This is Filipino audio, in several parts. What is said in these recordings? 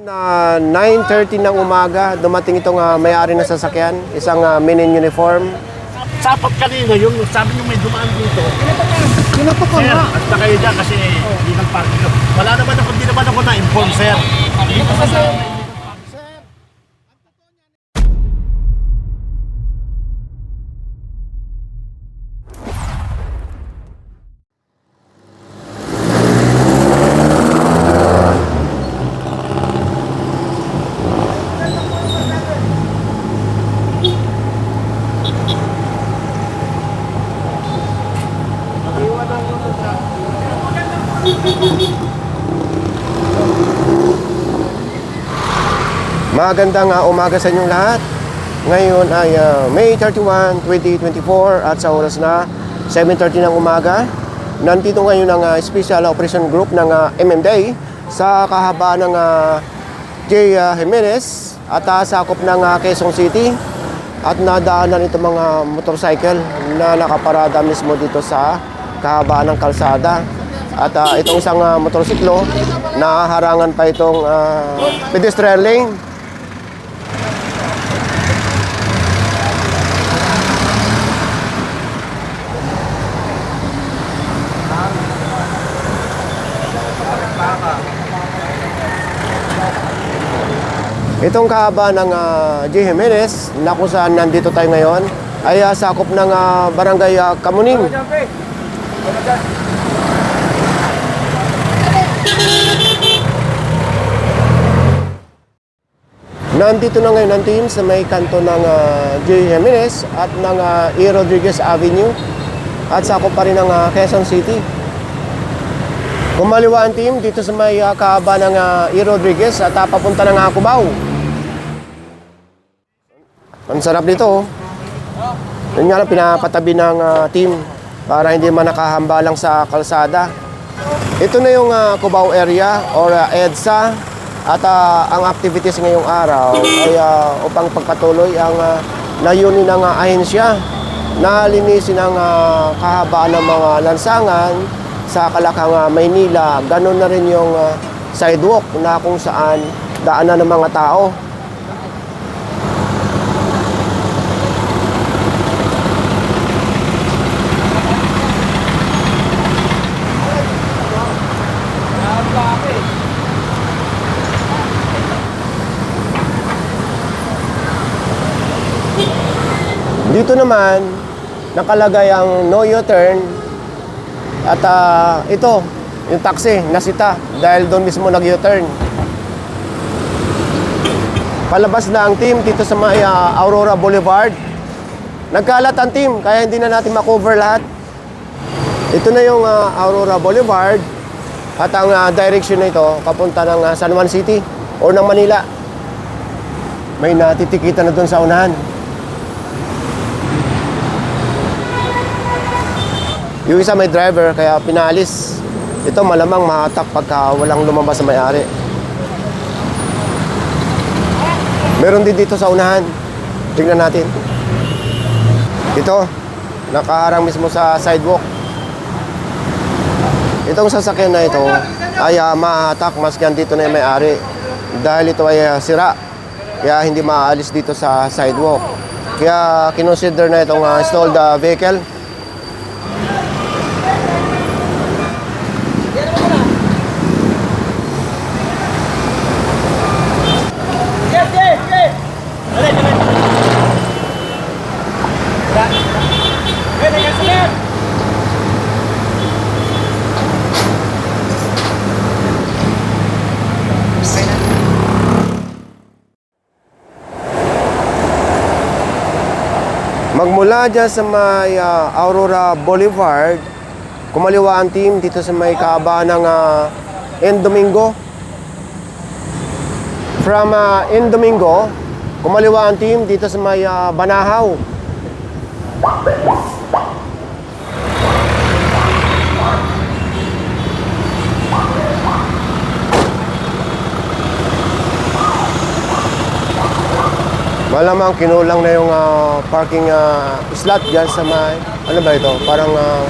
Na 9.30 ng umaga, dumating itong uh, may-ari ng sasakyan, isang uh, minin uniform. Sapat kanina yung sabi nyo may dumaan dito. Pinapak ko Sir, nga. at na kayo dyan kasi hindi ng parking. Wala naman ako, hindi naman ako na-inform, sir. Dito ka Magandang uh, umaga sa inyong lahat. Ngayon ay uh, May 31, 2024 at sa oras na 7.30 ng umaga. Nandito ngayon ang uh, Special Operation Group ng uh, MMDA sa kahabaan ng uh, J. uh, Jimenez at uh, sakop ng uh, Quezon City at nadaanan itong mga motorcycle na nakaparada mismo dito sa kahabaan ng kalsada. At uh, itong isang uh, motorsiklo, nahaharangan pa itong uh, pedestrian lane Itong kahaba ng uh, J. Jimenez na kung saan nandito tayo ngayon ay ah, sakop ng ah, barangay uh, Kamuning. Nandito na ngayon ang team sa may kanto ng uh, J. Jimenez at ng uh, E. Rodriguez Avenue at sakop pa rin ng ah, Quezon City. Kumaliwa ang team dito sa may uh, kahaba ng uh, E. Rodriguez at uh, papunta ng uh, Cubao. Ang sarap dito. oh. Yun nga lang pinapatabi ng ah, team para hindi man nakahambalang sa kalsada. Ito na yung ah, Cubao area or ah, EDSA at ah, ang activities ngayong araw ay ah, upang pagpatuloy ang uh, layunin ng ah, ahensya na linisin ang ah, kahabaan ng mga lansangan sa Kalakang ah, Maynila. Ganon na rin yung ah, sidewalk na kung saan daanan ng mga tao. Dito naman, nakalagay ang no U-turn at ah, ito, yung taxi, nasita dahil doon mismo nag-U-turn. Palabas na ang team dito sa may ah, Aurora Boulevard. Nagkalat ang team, kaya hindi na natin makover lahat. Ito na yung ah, Aurora Boulevard at ang ah, direction na ito papunta ng ah, San Juan City o ng Manila. May natitikita na doon sa unahan. Yung isa may driver kaya pinalis. Ito malamang mahatak pagka walang lumabas sa may-ari. Meron din dito sa unahan. Tingnan natin. Ito, nakaharang mismo sa sidewalk. Itong sasakyan na ito ay uh, mahatak maski dito na may-ari. Dahil ito ay ah, sira. Kaya hindi maaalis dito sa sidewalk. Kaya kinonsider na itong ah, stalled ah, vehicle. Magmula dyan sa may ah, Aurora Boulevard, kumaliwa ang team dito sa may kaaba ng uh, Domingo. From uh, Domingo, kumaliwa ang team dito sa may ah, Banahaw. Malamang kinulang na yung ah, parking ah, slot dyan sa may, ano ba ito? Parang ah,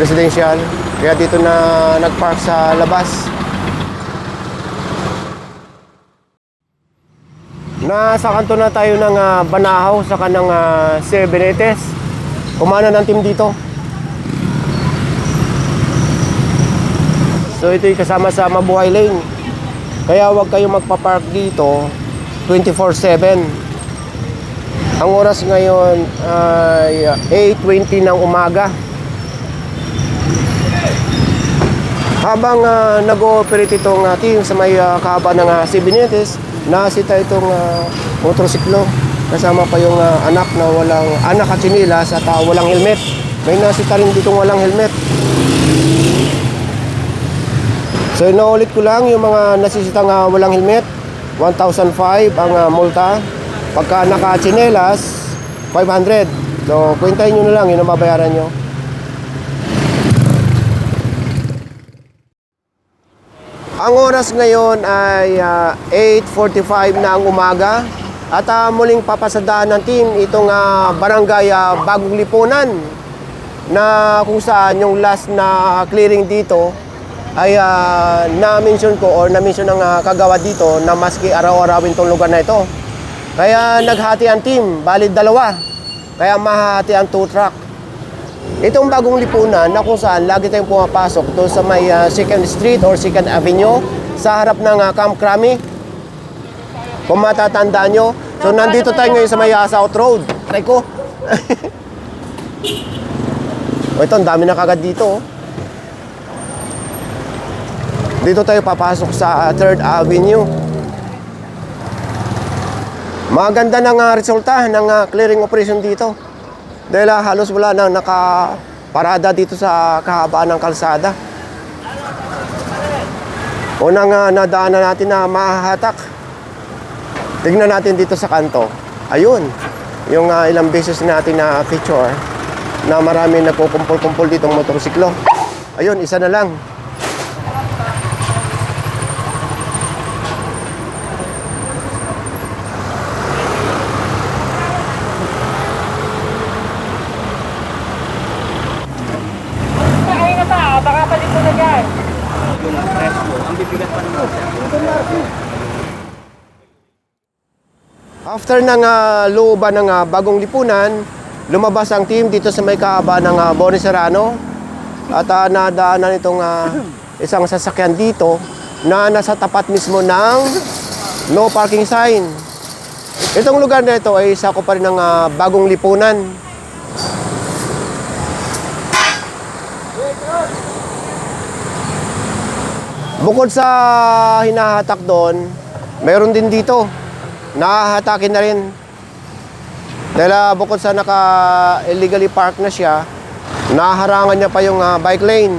residential. Kaya dito na nagpark sa labas. Nasa kanto na tayo ng ah, Banahaw sa kanang uh, Sir Benitez. Kumana ng team dito. So ito'y kasama sa Mabuhay Lane. Kaya huwag kayong magpa-park dito 24-7. Ang oras ngayon ay ah, 8.20 ng umaga. Habang ah, nag-ooperate itong ah, team sa may uh, kahaba ng uh, Sibinetes, nasita itong ah, motorsiklo. Kasama pa yung ah, anak na walang anak at sinilas at ah, walang helmet. May nasita rin ditong walang helmet. So inaulit ko lang yung mga nasisitang ah, walang helmet. 1,005 ang ah, multa. Pagka naka-chinelas, 500. So kwentahin nyo na lang, yun ang babayaran nyo. Ang oras ngayon ay ah, 8.45 na ang umaga at ah, muling papasadaan ng team itong ah, barangay ah, Bagong Lipunan na kung saan yung last na clearing dito ay ah, na-mention ko or na-mention ng ah, kagawad dito na maski araw-arawin tong lugar na ito. Kaya naghati ang team, bali dalawa. Kaya mahati ang two truck. Itong bagong lipunan na kung saan lagi tayong pumapasok doon sa may uh, 2nd Street or 2nd Avenue sa harap ng uh, Camp Crami. Kung matatandaan nyo. So nandito tayo ngayon sa may uh, South Road. Try ko. o ito, ang dami na kagad dito. oh. Dito tayo papasok sa uh, 3rd Avenue. Maganda ng uh, resulta ng uh, clearing operation dito. Dahil ah, halos wala nang nakaparada dito sa kahabaan ng kalsada. Unang uh, nadaanan natin na mahahatak. Tignan natin dito sa kanto. Ayun, yung ah, ilang beses natin na picture na marami nagkukumpul-kumpul ditong motorsiklo. Ayun, isa na lang. Ay na pa, baka palit ko na dyan. After ng uh, looban ng ah, bagong lipunan, lumabas ang team dito sa may kaaba ng uh, Bonnie Serrano at uh, nadaanan itong ah, isang sasakyan dito na nasa tapat mismo ng no parking sign. Itong lugar na ito ay isa ko pa rin ng ah, bagong lipunan. Bukod sa hinahatak doon, mayroon din dito. Nakahatakin na rin. Dahil ah, bukod sa naka illegally park na siya, naharangan niya pa yung ah, bike lane.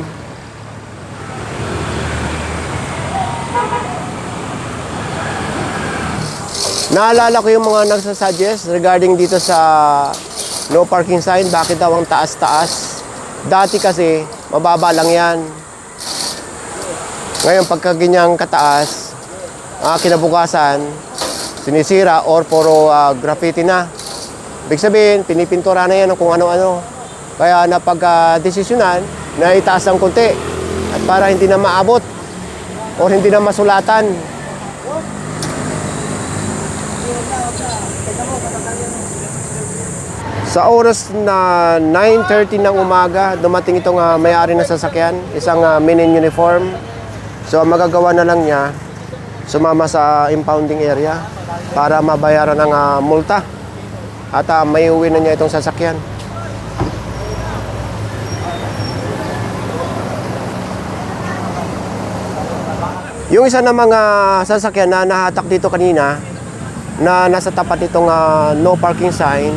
Naalala ko yung mga nagsasuggest regarding dito sa no parking sign, bakit daw ang taas-taas. Dati kasi, mababa lang yan. Ngayon, pagka ganyang kataas, ah, kinabukasan, sinisira or puro ah, graffiti na. Ibig sabihin, pinipintura na yan ng kung ano-ano. Kaya napag-desisyonan na itaas ang konti at para hindi na maabot or hindi na masulatan. Sa oras na 9.30 ng umaga, dumating itong ah, may-ari ng sasakyan, isang uh, minin uniform. So magagawa na lang niya, sumama sa impounding area para mabayaran ng ah, multa. At uh, may uwi na niya itong sasakyan. Yung isa na mga sasakyan na nahatak dito kanina, na nasa tapat itong ah, no parking sign,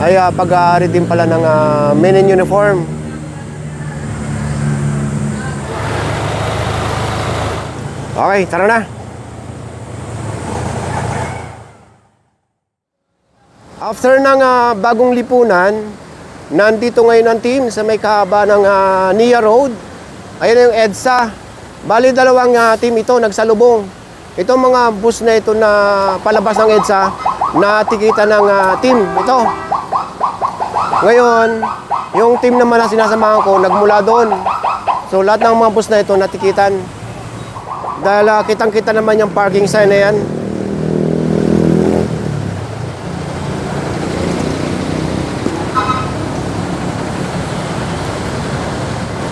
ay uh, pag-redeem pala ng uh, men in uniform. Okay, tara na. After ng ah, bagong lipunan, nandito ngayon ang team sa may kahaba ng ah, Nia Road. Ayun yung EDSA. Bali dalawang ah, team ito nagsalubong. Itong mga bus na ito na palabas ng EDSA, natikita ng ah, team ito. Ngayon, yung team naman na sinasamahan ko, nagmula doon. So lahat ng mga bus na ito natikitan. Dahil ah, kitang-kita naman yung parking sign na yan.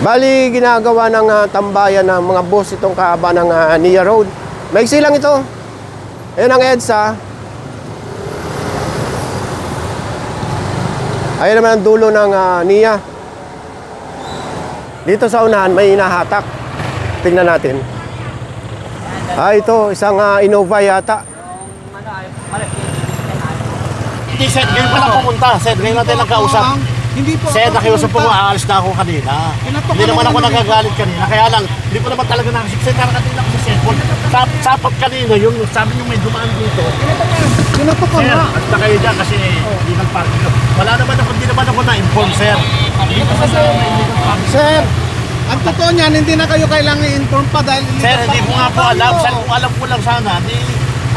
Bali, ginagawa ng ah, tambayan ng mga boss itong kaaba ng uh, NIA Road. Maiksi lang ito. Ayan ang EDSA. Ayan naman ang dulo ng ah, NIA. Dito sa unahan, may hinahatak. Tingnan natin. Ah, ito, isang ah, Innova yata. Hindi, Sir, ngayon pa lang pumunta. Sir, ngayon natin nagkausap. Hindi po. Sir, nakiusap po, pumunta. aalis na ako kanina. Hindi naman ako nagagalit kanina. Kaya lang, hindi ko naman talaga nakasik. Sir, kanina ako sa cellphone. Sap, sapat kanina, yung sabi niyo may dumaan dito. Kinatok ko Sir, na kayo dyan kasi illegal parking. Wala naman ako, hindi naman ako na-inform, sir. Hindi ko illegal parking. Sir, ang totoo niyan, hindi na kayo kailangan i-inform pa dahil Sir, hindi ko nga po alam. Sir, kung alam ko lang sana, di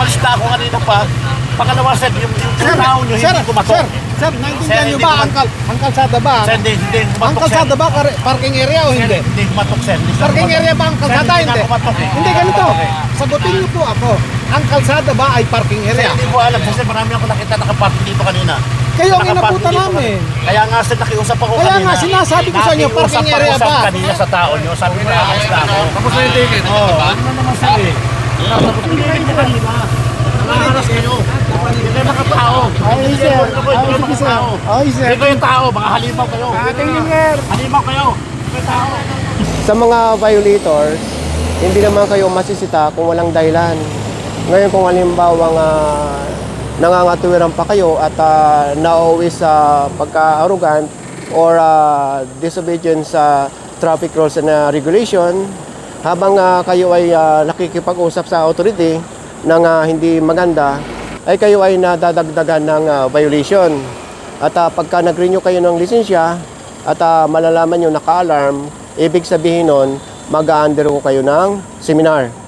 palis na ako kanina pa. Pangalawa, sir, yung, yung tao nyo, sir, hindi kumatok. sir, sir, naintindihan Sir, niyo hindi ba ko- ang, kal ang kalsada ba? Sir, hindi, hindi Ang kumatok, sir. kalsada ba kar- parking area o Sir, hindi? hindi kumatok, sir. Hindi, sir, Parking kumatok. area ba ang Sir, kalsada? hindi Hindi. na kumatok eh. Hindi ganito. Sagutin niyo po ako. Ang kalsada ba ay parking Sir, area? hindi ko alam. Kasi marami ako nakita nakaparking dito kanina. Kayo ang inabutan namin. Kaya nga, sir, nakiusap ako Kaya kanina. nga, sinasabi ko sa inyo, Nakiusap parking area sa ba? kanina sa tao nyo. Sabi ko, nakakalis na ako. Tapos na yung ticket. Oo, ano na naman sir eh. Hindi ko kanina. Nangaras kayo. Hindi kayo makatao. Ay, sir. Kayo. Ay, sir. Hindi kayo tao. Baka halimaw kayo. sir. Halimaw kayo. Kayo. Sa mga violators, hindi naman kayo masisita kung walang dahilan. Ngayon kung halimbawa nga nangangatuwiran pa kayo at uh, nauwi sa pagka-arrogant or ah, disobedience sa traffic rules and ah, regulation, habang ah, kayo ay ah, nakikipag-usap sa authority ng ah, hindi maganda, ay kayo ay nadadagdagan ng ah, violation. At ah, pagka nag-renew kayo ng lisensya at ah, malalaman nyo naka-alarm, ibig sabihin nun, mag-undergo kayo ng seminar.